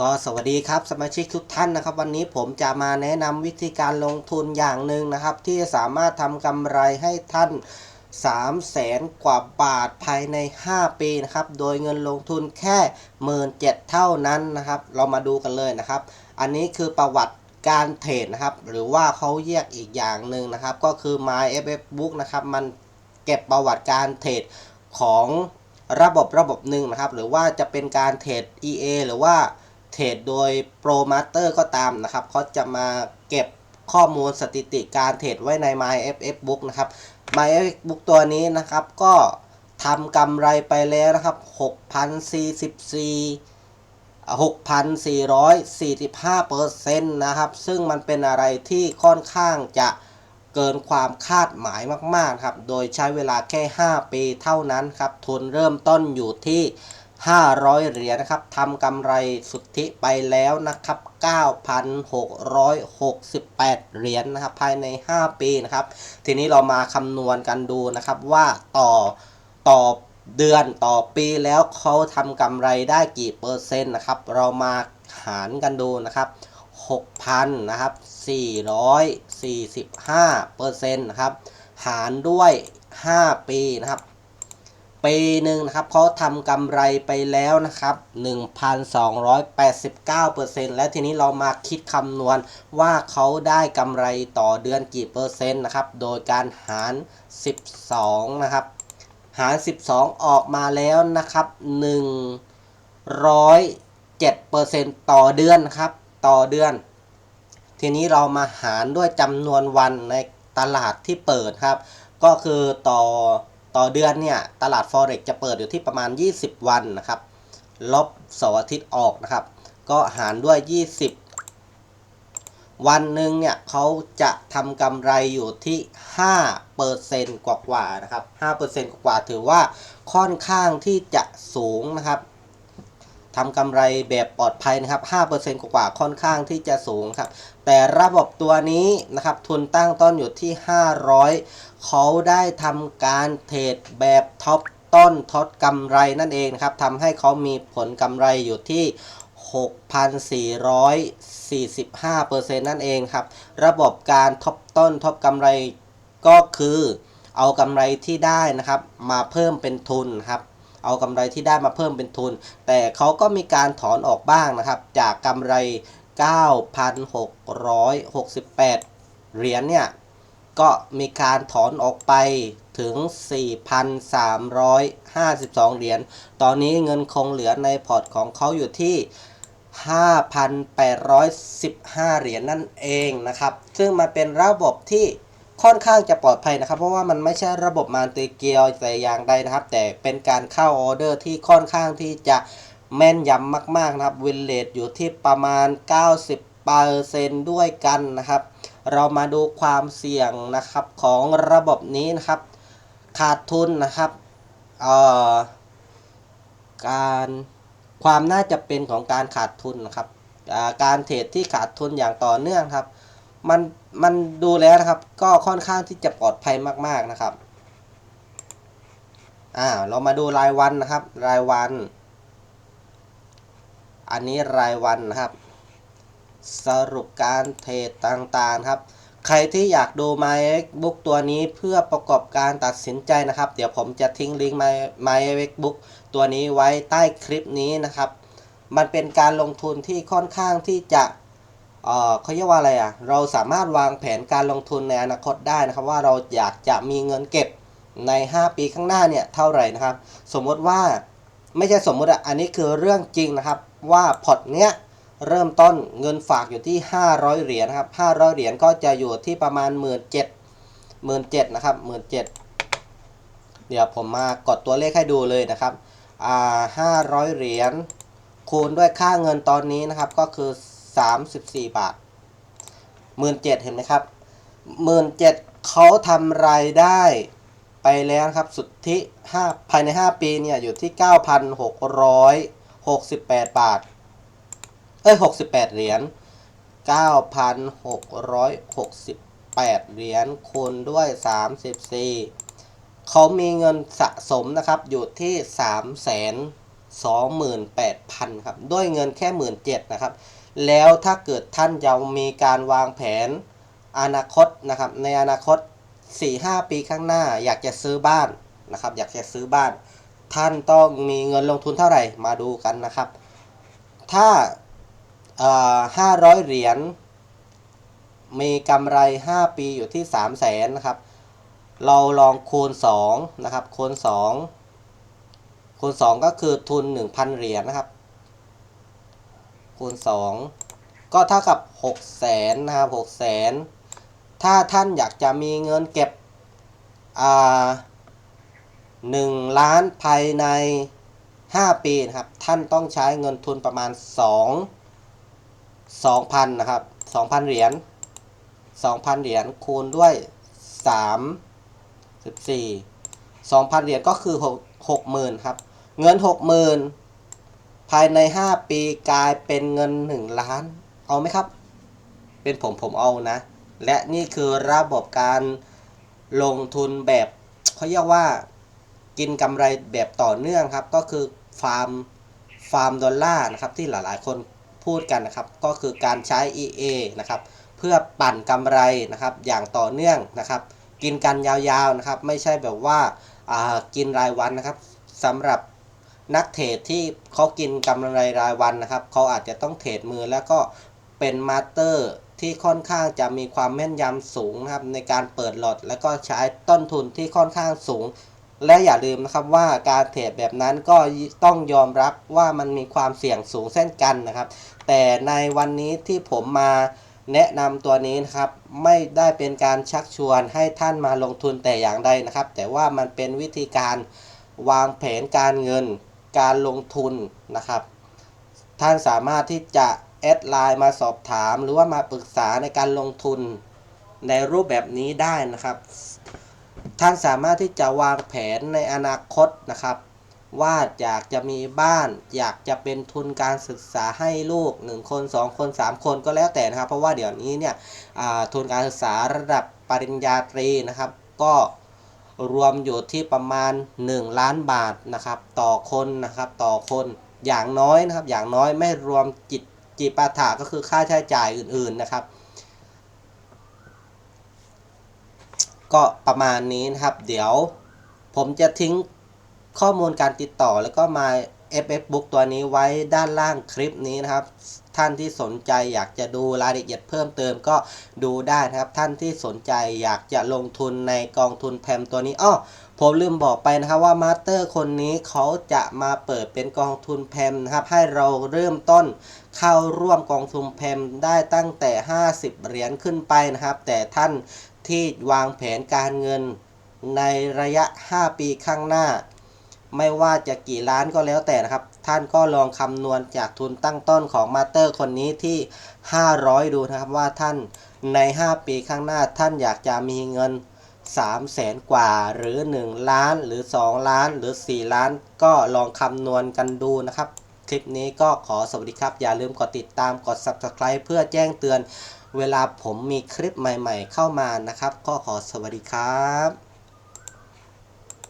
ก็สวัสดีครับสมาชิกทุกท่านนะครับ วันนี้ผมจะมาแนะนำวิธีการลงทุนอย่างหนึ่งนะครับ ที่สามารถทำกำไรให้ท่าน 3 0 0แสนกว่าบาทภายใน 5 ปีนะครับ โดยเงินลงทุนแค่1 7ื่นเท่านั้นนะครับ เรามาดูกันเลยนะครับ อันนี้คือประวัติการเทรดนะครับ หรือว่าเขาแยกอีกอย่างหนึ่งนะครับ ก็คือ MyFF Book นะครับมันเก็บประวัติการเทรดของระบบระบบหนึ่งนะครับ หรือว่าจะเป็นการเทรด EA หรือว่า เทรดโดย Pro Master ก็ตามนะครับเขาจะมาเก็บข้อมูลสถิติการเทรดไว้ใน MyFF Book นะครับ MyFF Book ตัวนี้นะครับก็ทำกำไรไปแล้วนะครับ 6,044 6,445เปอร์เซ็นต์นะครับ ซึ่งมันเป็นอะไรที่ค่อนข้างจะเกินความคาดหมายมาก ๆ ครับ โดยใช้เวลาแค่ 5 ปีเท่านั้นครับ ทุนเริ่มต้นอยู่ที่ 500 เหรียญนะครับทำกำไรสุทธิไปแล้วนะครับ 9,668 เหรียญนนะครับ ภายใน 5 ปีนะครับ ทีนี้เรามาคำนวณกันดูนะครับว่าต่อต่อเดือนต่อปีแล้วเขาทำกำไรได้กี่เปอร์เซ็นต์นะครับ เรามาหารกันดูนะครับ 6,000 นะครับ 445 เปอร์เซ็นต์นะครับ หารด้วย 5 ปีนะครับ ปีหนึ่งนะครับเขาทำกำไรไปแล้วนะครับ 1,289%และทีนี้เรามาคิดคำนวณว่าเขาได้กำไรต่อเดือนกี่เปอร์เซ็นต์นะครับ โดยการหาร 12 นะครับ หาร 12 ออกมาแล้วนะครับ107%ต่อเดือนครับ ต่อเดือน ทีนี้เรามาหารด้วยจำนวนวันในตลาดที่เปิดครับ ก็คือต่อ ต่อเดือนเนี่ยตลาด Forex จะเปิดอยู่ที่ประมาณ 20 วันนะครับ ลบเสาร์อาทิตย์ออกนะครับ ก็หารด้วย 20 วันหนึ่งเนี่ยเขาจะทำกำไรอยู่ที่5%กว่าๆนะครับ5%กว่าถือว่าค่อนข้างที่จะสูงนะครับ ทำกำไรแบบปลอดภัยนะครับ 5%กว่าๆค่อนข้างที่จะสูงครับ แต่ระบบตัวนี้นะครับ ทุนตั้งต้นอยู่ที่ 500 เขาได้ทำการเทรดแบบท็อปต้นทดกำไรนั่นเองนะครับทำให้เขามีผลกำไรอยู่ที่ 6,445%นั่นเองครับ ระบบการทบต้นทบกำไรก็คือเอากำไรที่ได้นะครับ มาเพิ่มเป็นทุนครับ เอากำไรที่ได้มาเพิ่มเป็นทุน แต่เขาก็มีการถอนออกบ้างนะครับ จากกำไร 9,668 เหรียญเนี่ยก็มีการถอนออกไปถึง 4,352 เหรียญ ตอนนี้เงินคงเหลือในพอร์ตของเขาอยู่ที่ 5,815 เหรียญนั่นเองนะครับ ซึ่งมันเป็นระบบที่ ค่อนข้างจะปลอดภัยนะครับ เพราะว่ามันไม่ใช่ระบบมานติเกียวแต่อย่างใดนะครับ แต่เป็นการเข้าออเดอร์ที่ค่อนข้างที่จะแม่นยำมาก ๆ นะครับวินเลตอยู่ที่ประมาณ 90%ด้วยกันนะครับ เรามาดูความเสี่ยงนะครับของระบบนี้นะครับ ขาดทุนนะครับเอ่อการความน่าจะเป็นของการขาดทุนนะครับการเทรดที่ขาดทุนอย่างต่อเนื่องครับ มันมันดูแล้วนะครับ ก็ค่อนข้างที่จะปลอดภัยมาก ๆนะครับอ่าเรามาดูรายวันนะครับ รายวัน อันนี้รายวันนะครับ สรุปการเทรดต่างๆครับ ใครที่อยากดู MyBook ตัวนี้เพื่อประกอบการตัดสินใจนะครับ เดี๋ยวผมจะทิ้งลิงก์ My MyBook ตัวนี้ไว้ใต้คลิปนี้นะครับ มันเป็นการลงทุนที่ค่อนข้างที่จะ เขาเรียกว่าอะไรอะ เราสามารถวางแผนการลงทุนในอนาคตได้นะครับ ว่าเราอยากจะมีเงินเก็บใน 5 ปีข้างหน้าเนี่ยเท่าไหร่นะครับ สมมติว่าไม่ใช่สมมติอะอันนี้คือเรื่องจริงนะครับ ว่าพอร์ตเนี้ยเริ่มต้นเงินฝากอยู่ที่ 500 เหรียญนะครับ 500 เหรียญก็จะอยู่ที่ประมาณ 1 7 0 0 0 17,000นะครับ17,000เดี๋ยวผมมากดตัวเลขให้ดูเลยนะครับอ่า500เหรียญคูณด้วยค่าเงินตอนนี้นะครับก็คือ 34 บาท 17,000เห็นไหมครับ 17,000เขาทำรายได้ไปแล้วครับ สุทธิ5ภายใน 5 ปีเนี่ย อยู่ที่ 9,668 บาท เอ้ย 68 เหรียญ 9,668 เหรียญคูณด้วย 34 เขามีเงินสะสมนะครับ อยู่ที่ 3 2 8 0 0 0 ครับ ด้วยเงินแค่ 17,000นะครับ แล้วถ้าเกิดท่านจะมีการวางแผนอนาคตนะครับ ในอนาคต 4-5 ปีข้างหน้า อยากจะซื้อบ้านนะครับ อยากจะซื้อบ้าน ท่านต้องมีเงินลงทุนเท่าไหร่มาดูกันนะครับ ถ้าเอ่อ500เหรียญมีกำไร 5 ปีอยู่ที่ 3 0 0แสนนะครับ เราลองคูณ2นะครับคูณ2คูณ2ก็คือทุน 1,000 เหรียญนะครับ คูณ 2 ก็เท่ากับ6 0 0แสนนะครับ6 0 0แสนถ้าท่านอยากจะมีเงินเก็บอ่า1ล้านภายใน 5 ปีนะครับ ท่านต้องใช้เงินทุนประมาณ 2 2,000นะครับ 2,000 เหรียญ2,000 เหรียญคูณด้วย 3 14 2,000 เหรียญก็คือ 6 60,000ครับ เงิน 60,000 ภายใน 5 ปีกลายเป็นเงิน 1 ล้าน เอาไหมครับ เป็นผมผมเอานะ และนี่คือระบบการลงทุนแบบเขาเรียกว่ากินกำไรแบบต่อเนื่องครับ ก็คือฟาร์มฟาร์มดอลลาร์นะครับ ที่หลายๆ คนพูดกันนะครับ ก็คือการใช้ EA นะครับ เพื่อปั่นกำไรนะครับ อย่างต่อเนื่องนะครับ กินกันยาวๆนะครับ ไม่ใช่แบบว่าอ่ากินรายวันนะครับสำหรับ นักเทรดที่เขากินกำไรรายวันนะครับเขาอาจจะต้องเทรดมือแล้วก็เป็นมาสเตอร์ที่ค่อนข้างจะมีความแม่นยำสูงนะครับในการเปิดหลอดแล้วก็ใช้ต้นทุนที่ค่อนข้างสูง และอย่าลืมนะครับว่าการเทรดแบบนั้นก็ต้องยอมรับว่ามันมีความเสี่ยงสูงเช่นกันนะครับ แต่ในวันนี้ที่ผมมาแนะนำตัวนี้นะครับไม่ได้เป็นการชักชวนให้ท่านมาลงทุนแต่อย่างใดนะครับ แต่ว่ามันเป็นวิธีการวางแผนการเงิน การลงทุนนะครับ ท่านสามารถที่จะแอดไลน์มาสอบถาม หรือว่ามาปรึกษาในการลงทุนในรูปแบบนี้ได้นะครับ ท่านสามารถที่จะวางแผนในอนาคตนะครับ ว่าอยากจะมีบ้าน อยากจะเป็นทุนการศึกษาให้ลูก 1 คน 2 คน 3 คนก็แล้วแต่นะครับ เพราะว่าเดี๋ยวนี้เนี่ยทุนการศึกษาระดับปริญญาตรีนะครับ ก็ รวมอยู่ที่ประมาณ 1 ล้านบาทนะครับ ต่อคนนะครับต่อคนอย่างน้อยนะครับ อย่างน้อยไม่รวมจิตจิปาถะก็คือค่าใช้จ่ายอื่นๆนะครับ ก็ประมาณนี้นะครับ เดี๋ยวผมจะทิ้งข้อมูลการติดต่อแล้วก็มา FF Book ตัวนี้ไว้ด้านล่างคลิปนี้นะครับ ท่านที่สนใจอยากจะดูรายละเอียดเพิ่มเติมก็ดูได้นะครับ ท่านที่สนใจอยากจะลงทุนในกองทุนแพมตัวนี้อ้อผมลืมบอกไปนะครับว่ามาสเตอร์คนนี้เขาจะมาเปิดเป็นกองทุนแพมนะครับ ให้เราเริ่มต้นเข้าร่วมกองทุนแพมได้ตั้งแต่ 50 เหรียญขึ้นไปนะครับ แต่ท่านที่วางแผนการเงินในระยะ 5 ปีข้างหน้า ไม่ว่าจะกี่ล้านก็แล้วแต่นะครับ ท่านก็ลองคำนวณจากทุนตั้งต้นของมาเตอร์คนนี้ที่ 500 ดูนะครับว่าท่านใน 5 ปีข้างหน้าท่านอยากจะมีเงิน3แสนกว่าหรือ 1 ล้านหรือ 2 ล้านหรือ 4 ล้าน ก็ลองคำนวณกันดูนะครับ คลิปนี้ก็ขอสวัสดีครับ อย่าลืมกดติดตามกด Subscribe เพื่อแจ้งเตือน เวลาผมมีคลิปใหม่ๆเข้ามานะครับ ก็ขอสวัสดีครับ